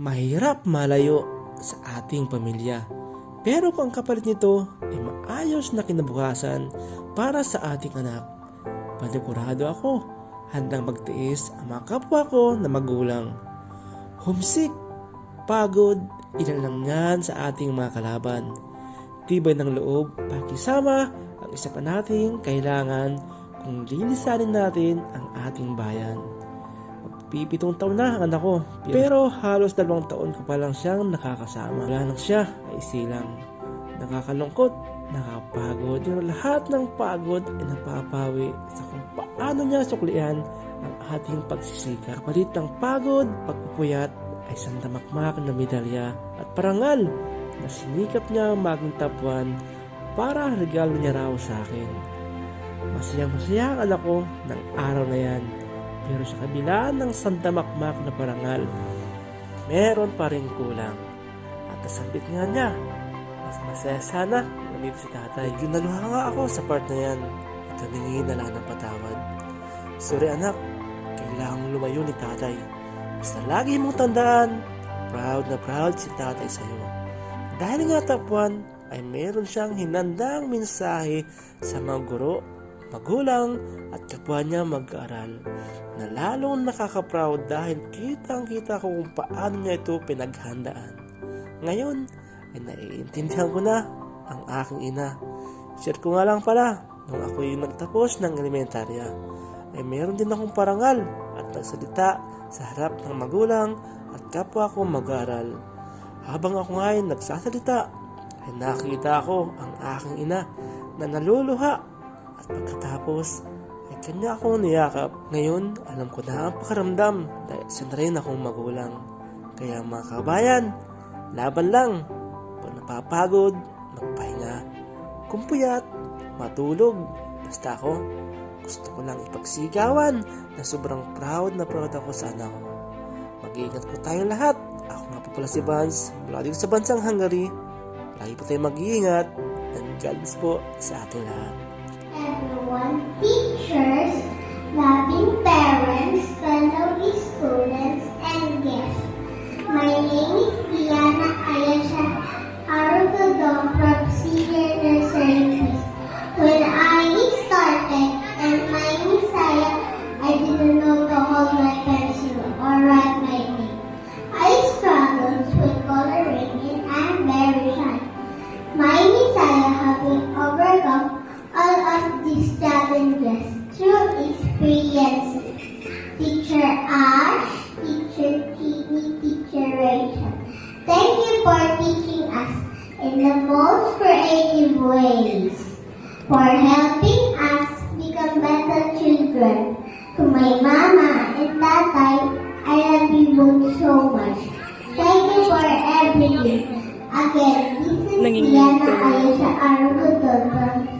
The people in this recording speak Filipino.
Mahirap malayo sa ating pamilya. Pero kung ang kapalit nito ay maayos na kinabukasan para sa ating anak, panigurado ako handang magtiis ang mga kapwa ko na magulang. Homesick, pagod, ilan lang yan sa ating mga kalaban. Tibay ng loob, pakisama ang isa pa nating kailangan kung lilisanin natin ang ating bayan. Pipitong taon na ang anak ko. Pero halos dalawang taon ko pa lang siyang nakakasama. Wala nang siya ay silang. Nakakalungkot, nakapagod. Pero lahat ng pagod ay napapawi sa kung paano niya suklian ang ating pagsisika. Kapalit ng pagod, pagpupuyat ay sandamakmak na medalya at parangal na sinikap niya maging tapuan para regalo niya raw sa akin. Masayang masaya ang anak ko ng araw na yan. Pero sa kabila ng sandamakmak na parangal, meron pa rin kulang. At nasambit nga niya, mas masaya sana nandito si tatay. Ginaluha nga ako sa part na yan at humingi na lang ng patawad. Sorry anak, kailangang lumayo ni tatay. Basta lagi mong tandaan, proud na proud si tatay sa'yo. Dahil nga tapuan, ay meron siyang hinandang mensahe sa mga guro, magulang at kapwa niya mag-aaral na lalong nakaka-proud dahil kitang-kita ko kung paano niya ito pinaghandaan. Ngayon ay naiintindihan ko na ang aking ina. Share ko nga lang pala, nung ako yung nagtapos ng elementarya, ay meron din akong parangal at nagsalita sa harap ng magulang at kapwa ko mag-aaral. Habang ako nga ay nagsasalita, ay nakita ko ang aking ina na naluluha at pagkatapos ay kanya akong niyakap. Ngayon, alam ko na ang pakaramdam dahil isa na akong magulang. Kaya mga kabayan, laban lang. Pag napapagod, magpahinga. Kung puyat, matulog. Basta ako, gusto ko lang ipagsigawan na sobrang proud na proud ako sa anak ko. Mag-iingat po tayong lahat. Ako nga po pala si Vance, mula dito sa bansang Hungary. Lagi po tayong mag-iingat. And God po sa ating lahat. Everyone, teachers, loving parents, fellow students, and guests. My name is Diana Ayasha Arugado Teacher Ash, Teacher Kimi, Teacher Rachel. Thank you for teaching us in the most creative ways. For helping us become better children. To my mama and tatay, I love you both so much. Thank you for everything. Again, this is Diana. Ayesha Arugudon from